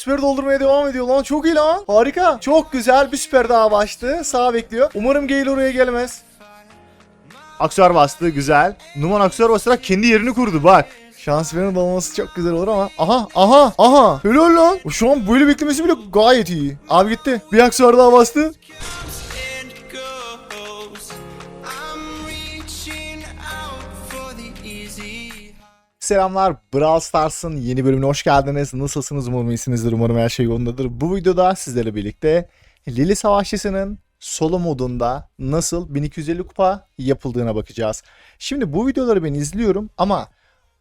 Süper doldurmaya devam ediyor lan. Çok iyi lan. Harika. Çok güzel bir süper daha başladı. Sağa bekliyor. Umarım Gale oraya gelmez. Aksuar bastı. Güzel. Numan aksuar basarak kendi yerini kurdu. Bak. Şans verin olması çok güzel olur ama. Aha aha aha. Helal lan. Şu an böyle beklemesi bile gayet iyi. Abi gitti. Bir aksuar daha bastı. Selamlar Brawl Stars'ın yeni bölümüne hoş geldiniz. Nasılsınız umarım iyisinizdir umarım her şey yolundadır. Bu videoda sizlerle birlikte Lili Savaşçısı'nın solo modunda nasıl 1250 kupa yapıldığına bakacağız. Şimdi bu videoları ben izliyorum ama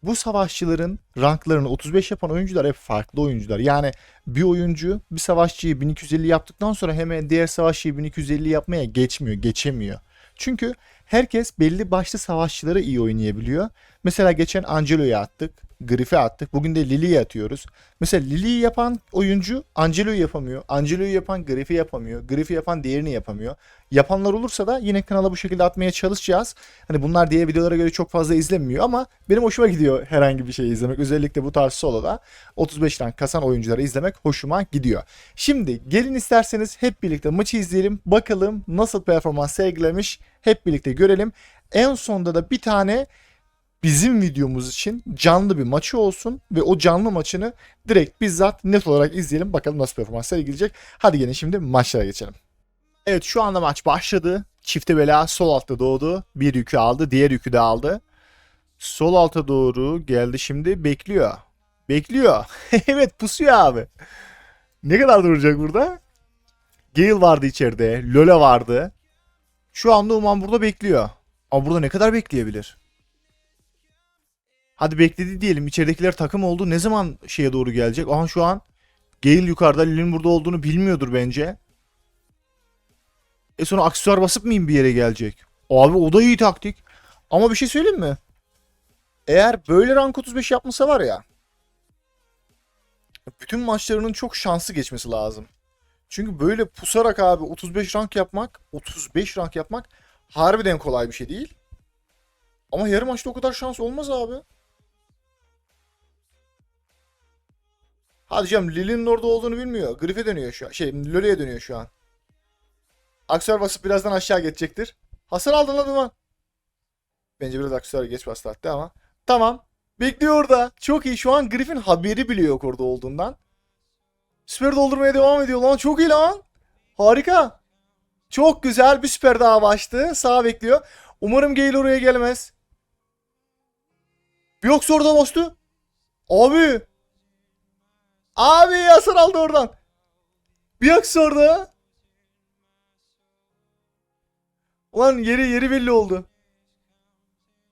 bu savaşçıların ranklarını 35 yapan oyuncular hep farklı oyuncular. Yani bir oyuncu bir savaşçıyı 1250 yaptıktan sonra hemen diğer savaşçıyı 1250 yapmaya geçmiyor, geçemiyor. Çünkü herkes belli başlı savaşçıları iyi oynayabiliyor. Mesela geçen Angelo'yu attık. Griff'i attık. Bugün de Lily'yi atıyoruz. Mesela Lily'yi yapan oyuncu Angelo'yu yapamıyor. Angelo'yu yapan Griff'i yapamıyor. Griff'i yapan diğerini yapamıyor. Yapanlar olursa da yine kanala bu şekilde atmaya çalışacağız. Hani bunlar diğer videolara göre çok fazla izlenmiyor ama benim hoşuma gidiyor herhangi bir şey izlemek. Özellikle bu tarz soloda 35 rank kasan oyuncuları izlemek hoşuma gidiyor. Şimdi gelin isterseniz hep birlikte maçı izleyelim. Bakalım nasıl performans sergilemiş hep birlikte görelim. En sonda da bir tane bizim videomuz için canlı bir maçı olsun ve o canlı maçını direkt bizzat net olarak izleyelim. Bakalım nasıl performans sergileyecek. Hadi gelin şimdi maçlara geçelim. Evet şu anda maç başladı. Çifte bela sol altta doğdu. Bir yükü aldı. Diğer yükü de aldı. Sol alta doğru geldi şimdi. Bekliyor. Bekliyor. evet pusuyor abi. Ne kadar duracak burada? Gale vardı içeride. Lola vardı. Şu anda Uman burada bekliyor. Ama burada ne kadar bekleyebilir? Hadi bekledi diyelim. İçeridekiler takım oldu. Ne zaman şeye doğru gelecek? Aha şu an Gale yukarıda. Lil'in burada olduğunu bilmiyordur bence. E sonra aksesuar basıp mıyım bir yere gelecek? Abi o da iyi taktik. Ama bir şey söyleyeyim mi? Eğer böyle rank 35 yapmasa var ya. Bütün maçlarının çok şanslı geçmesi lazım. Çünkü böyle pusarak abi 35 rank yapmak, 35 rank yapmak harbiden kolay bir şey değil. Ama yarım maçta o kadar şans olmaz abi. Hadi canım Lili'nin orada olduğunu bilmiyor. Griff'e dönüyor şu an. Şey Loli'ye dönüyor şu an. Aksiyar basıp birazdan aşağı geçecektir. Hasar aldın lan Duman. Bence biraz aksiyar geç bastı hatta ama. Tamam. Bekliyor orada. Çok iyi. Şu an Griff'in haberi bile yok orada olduğundan. Süper doldurmaya devam ediyor lan. Çok iyi lan. Harika. Çok güzel bir süper daha başladı. Sağa bekliyor. Umarım Gale oraya gelmez. Yoksa orada bastı. Abi. Abi hasar aldı oradan. Bir yoksa orada. Ulan yeri yeri belli oldu.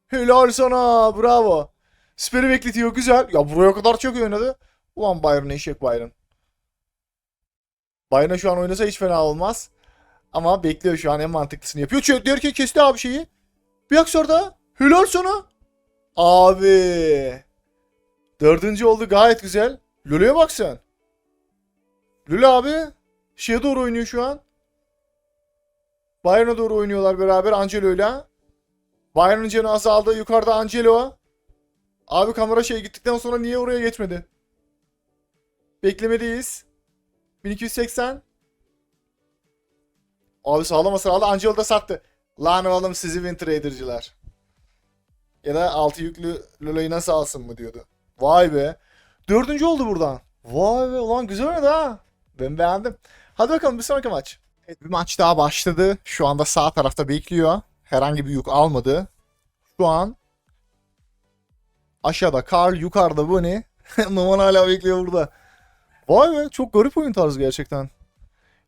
Helal sana. Bravo. Süperi bekletiyor. Güzel. Ya buraya kadar çok oynadı. Ulan Byron eşek Byron. Byron'a şu an oynasa hiç fena olmaz. Ama bekliyor şu an en mantıklısını yapıyor. Çünkü diyor ki kesti abi şeyi. Bir aksorda. Helal sana. Abi. Dördüncü oldu gayet güzel. Lulu'ya bak sen. Lulu abi. Şeye doğru oynuyor şu an. Bayern'a doğru oynuyorlar beraber Angelo'yla. Bayern'ın canı azaldı. Yukarıda Angelo. Abi kamera şey gittikten sonra niye oraya geçmedi? Beklemedeyiz. 1280. Abi sağlam hasar aldı. Angelo da sattı. Lan oğlum sizi Winter Raider'cılar. Ya da altı yüklü Lolo'yu nasıl alsın mı diyordu. Vay be. Dördüncü oldu buradan. Vay be ulan güzel oynadı ha. Ben beğendim. Hadi bakalım bir sonraki maç. Evet bir maç daha başladı. Şu anda sağ tarafta bekliyor. Herhangi bir yük almadı. Şu an aşağıda Carl, yukarıda Bunny. Numan hala bekliyor burada. Vay be çok garip oyun tarzı gerçekten.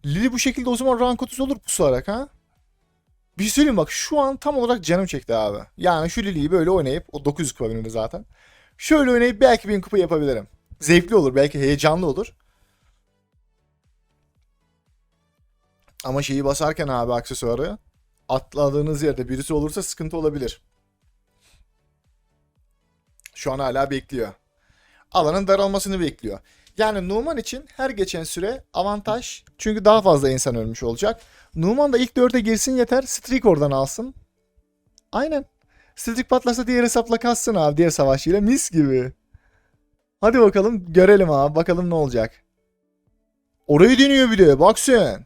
Lili bu şekilde o zaman rank 30 olur pusarak ha? Bir şey söyleyeyim bak şu an tam olarak canım çekti abi. Yani şu Lili'yi böyle oynayıp o 900 kupa zaten. Şöyle oynayıp belki 1000 kupa yapabilirim. Zevkli olur belki heyecanlı olur. Ama şeyi basarken abi aksesuarı atladığınız yerde birisi olursa sıkıntı olabilir. Şu an hala bekliyor. Alanın daralmasını bekliyor. Yani Numan için her geçen süre avantaj. Çünkü daha fazla insan ölmüş olacak. Numan da ilk dörde girsin yeter. Streak oradan alsın. Aynen. Streak patlarsa diğer hesapla kassın abi. Diğer savaşçıyla mis gibi. Hadi bakalım görelim abi. Bakalım ne olacak. Orayı deniyor bir de. Bak sen.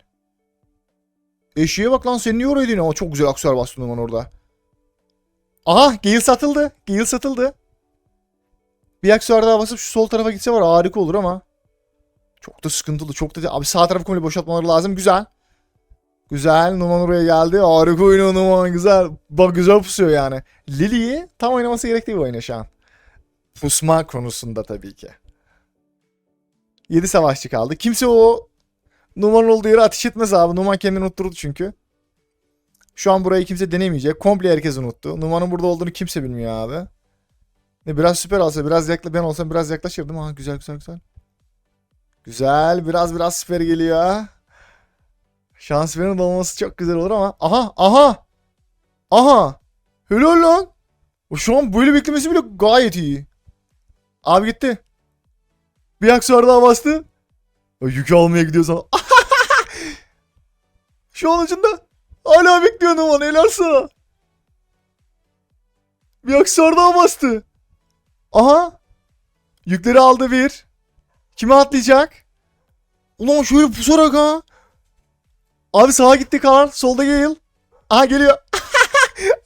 Eşeğe bak lan sen niye orayı deniyorsun? Ama çok güzel aksesuar bastın Numan orada. Aha Gale satıldı. Gale satıldı. Bir aksesuar daha basıp şu sol tarafa gitse var harika olur ama. Çok da sıkıntılı. Çok da... Abi sağ tarafı komple boşaltmaları lazım. Güzel. Güzel. Numan oraya geldi. Harika oynuyor Numan. Güzel. Bak güzel pusuyor yani. Lily'yi tam oynaması gerektiği bir oyunu şu an. Pusma konusunda tabii ki. 7 savaşçı kaldı. Kimse o Numan olduğu yere ateş etmez abi. Numan kendini unutturdu çünkü. Şu an burayı kimse denemeyecek. Komple herkes unuttu. Numan'ın burada olduğunu kimse bilmiyor abi. Biraz süper olsa biraz yakla ben olsam biraz yaklaşırdım. Ha güzel güzel güzel. Güzel biraz biraz süper geliyor. Şans verin olması çok güzel olur ama. Aha aha. Aha. Helal lan. O şu an böyle beklemesi bile gayet iyi. Abi gitti. Bir aksesuar daha bastı. O yükü almaya gidiyor sana. şu an ucunda. Hala bekliyor Numan helal sana. Bir aksesuar daha bastı. Aha. Yükleri aldı bir. Kime atlayacak? Ulan şöyle pusarak ha. Abi sağa gitti Karl. Solda Gale. Aha geliyor.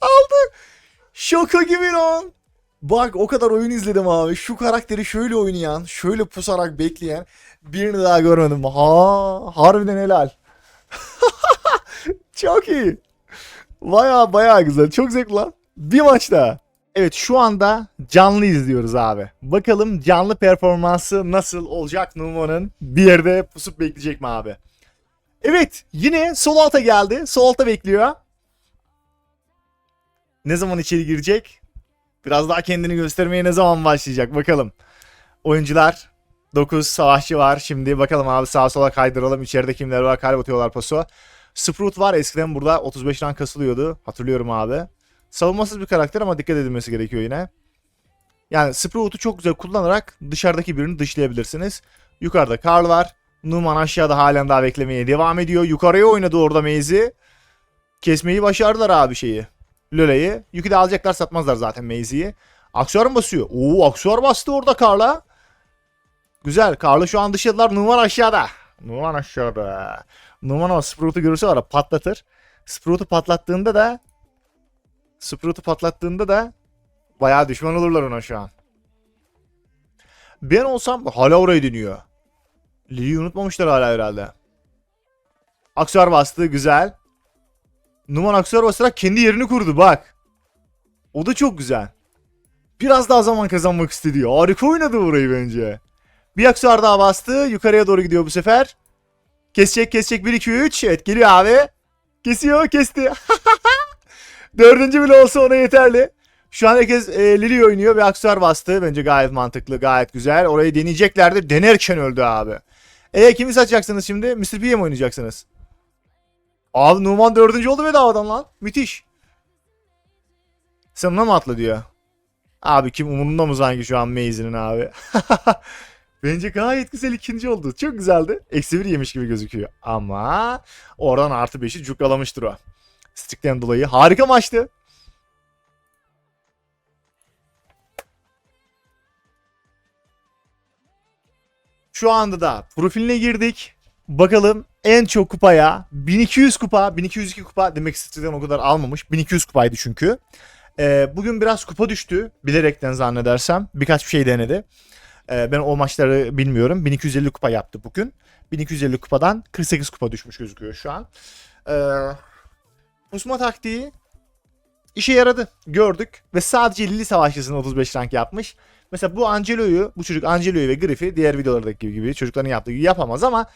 Aldı. Şaka gibi lan. Bak o kadar oyun izledim abi. Şu karakteri şöyle oynayan, şöyle pusarak bekleyen birini daha görmedim. Ha, harbiden helal. Çok iyi. Baya baya güzel. Çok zevkli lan. Bir maçta. Evet şu anda canlı izliyoruz abi. Bakalım canlı performansı nasıl olacak Numan'ın bir yerde pusup bekleyecek mi abi? Evet yine sol alta geldi. Sol alta bekliyor. Ne zaman içeri girecek? Biraz daha kendini göstermeye ne zaman başlayacak bakalım. Oyuncular 9 savaşçı var. Şimdi bakalım abi sağa sola kaydıralım. İçeride kimler var? Kaybediyorlar paso. Sprout var. Eskiden burada 35 rank kasılıyordu. Hatırlıyorum abi. Savunmasız bir karakter ama dikkat edilmesi gerekiyor yine. Yani Sprout'u çok güzel kullanarak dışarıdaki birini dışlayabilirsiniz. Yukarıda Karl var. Numan aşağıda halen daha beklemeye devam ediyor. Yukarıya oynadı orada Maze'i. Kesmeyi başardılar abi şeyi. Lola'yı. Yükü de alacaklar satmazlar zaten Maze'i. Aksuar mı basıyor? Oo aksuar bastı orada Karl'a. Güzel. Karl'ı şu an dışladılar. Numan aşağıda. Numan aşağıda. Numan o Sprout'u görürse var patlatır. Sprout'u patlattığında da Sprout'u patlattığında da bayağı düşman olurlar ona şu an. Ben olsam hala orayı dönüyor. Li'yi unutmamışlar hala herhalde. Aksuar bastı güzel. Numan aksuar basarak kendi yerini kurdu bak. O da çok güzel. Biraz daha zaman kazanmak istedi. Harika oynadı burayı bence. Bir aksuar daha bastı. Yukarıya doğru gidiyor bu sefer. Kesecek kesecek 1 2 3. Evet geliyor abi. Kesiyor kesti. Dördüncü bile olsa ona yeterli. Şu an herkes e, Lily oynuyor ve aksuar bastı. Bence gayet mantıklı, gayet güzel. Orayı deneyeceklerdi. Denerken öldü abi. E kimi satacaksınız şimdi? Mr. P'ye mi oynayacaksınız? Abi Numan dördüncü oldu bedavadan lan. Müthiş. Sen ona mı atla diyor. Abi kim umurunda mı sanki şu an Maze'nin abi? Bence gayet güzel ikinci oldu. Çok güzeldi. Eksi bir yemiş gibi gözüküyor. Ama oradan artı beşi cukkalamıştır o. Stick'ten dolayı. Harika maçtı. Şu anda da profiline girdik. Bakalım en çok kupaya 1200 kupa, 1202 kupa demek istediğim o kadar almamış. 1200 kupaydı çünkü. Ee, bugün biraz kupa düştü. Bilerekten zannedersem. Birkaç bir şey denedi. Ee, ben o maçları bilmiyorum. 1250 kupa yaptı bugün. 1250 kupadan 48 kupa düşmüş gözüküyor şu an. Ee, pusma taktiği işe yaradı. Gördük. Ve sadece Lili savaşçısını 35 rank yapmış. Mesela bu Angelo'yu, bu çocuk Angelo'yu ve Griff'i diğer videolardaki gibi çocukların yaptığı gibi yapamaz ama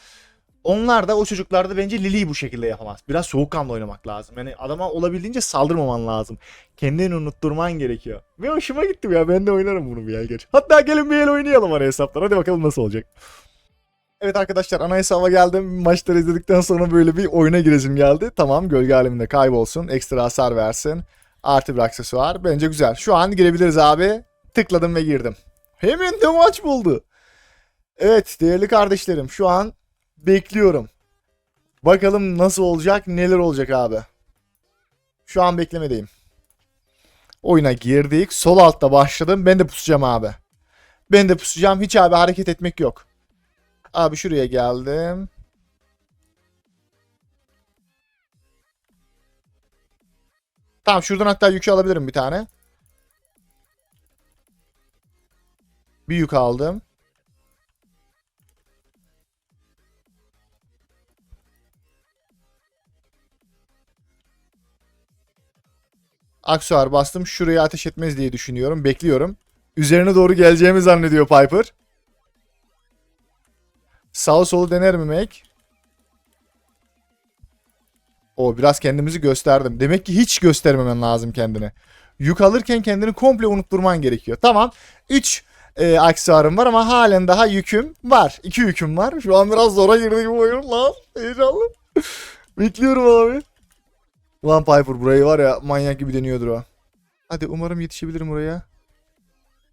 onlar da o çocuklar da bence Lili'yi bu şekilde yapamaz. Biraz soğukkanlı oynamak lazım. Yani adama olabildiğince saldırmaman lazım. Kendini unutturman gerekiyor. Ve hoşuma gitti ya. Ben de oynarım bunu bir el geç. Hatta gelin bir el oynayalım ana hesaplar. Hadi bakalım nasıl olacak. Evet arkadaşlar ana hesaba geldim. Maçları izledikten sonra böyle bir oyuna giresim geldi. Tamam gölge aleminde kaybolsun. Ekstra hasar versin. Artı bir aksesuar. Bence güzel. Şu an girebiliriz abi. Tıkladım ve girdim. Hemen de maç buldu. Evet değerli kardeşlerim şu an bekliyorum. Bakalım nasıl olacak neler olacak abi. Şu an beklemedeyim. Oyuna girdik. Sol altta başladım. Ben de pusacağım abi. Ben de pusacağım. Hiç abi hareket etmek yok. Abi şuraya geldim. Tamam şuradan hatta yükü alabilirim bir tane. Bir yük aldım. Aksuar bastım. Şuraya ateş etmez diye düşünüyorum. Bekliyorum. Üzerine doğru geleceğimi zannediyor Piper. Sağ solu dener mi Mac? O biraz kendimizi gösterdim. Demek ki hiç göstermemen lazım kendini. Yük alırken kendini komple unutturman gerekiyor. Tamam. 3 e, aksesuarım var ama halen daha yüküm var. 2 yüküm var. Şu an biraz zora girdi bu oyun lan. Heyecanlı. Bekliyorum abi. Ulan Piper burayı var ya manyak gibi deniyordur o. Hadi umarım yetişebilirim oraya.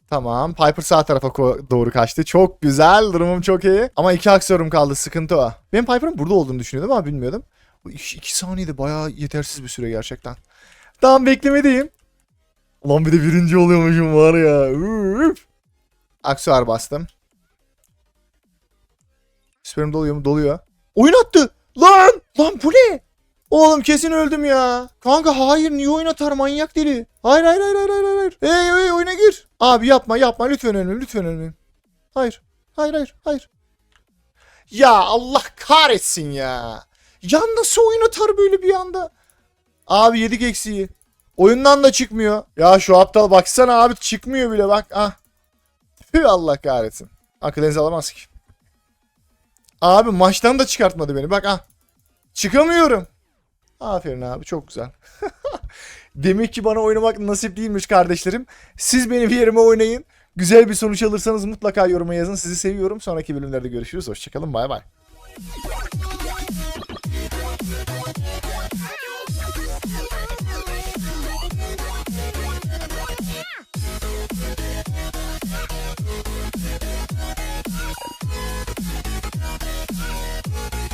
Tamam. Piper sağ tarafa doğru kaçtı. Çok güzel. Durumum çok iyi. Ama iki aksiyonum kaldı. Sıkıntı o. Ben Piper'ın burada olduğunu düşünüyordum ama bilmiyordum. Bu iki, iki saniyede bayağı yetersiz bir süre gerçekten. Tamam beklemedeyim. Ulan bir de birinci oluyormuşum var ya. Üf. Aksuar bastım. Süperim doluyor mu? Doluyor. Oyun attı. Lan! Lan bu ne? Oğlum kesin öldüm ya. Kanka hayır niye oyun atar manyak deli. Hayır hayır hayır hayır hayır. hayır. Hey hey oyuna gir. Abi yapma yapma lütfen ölme lütfen ölme. Hayır. Hayır hayır hayır. Ya Allah kahretsin ya. Ya nasıl oyun atar böyle bir anda? Abi yedik eksiği. Oyundan da çıkmıyor. Ya şu aptal baksana abi çıkmıyor bile bak. Ah. Tüh Allah kahretsin. Akıl enzi alamaz ki. Abi maçtan da çıkartmadı beni. Bak ah. Çıkamıyorum. Aferin abi çok güzel. Demek ki bana oynamak nasip değilmiş kardeşlerim. Siz benim yerime oynayın. Güzel bir sonuç alırsanız mutlaka yoruma yazın. Sizi seviyorum. Sonraki bölümlerde görüşürüz. Hoşçakalın. Bay bay.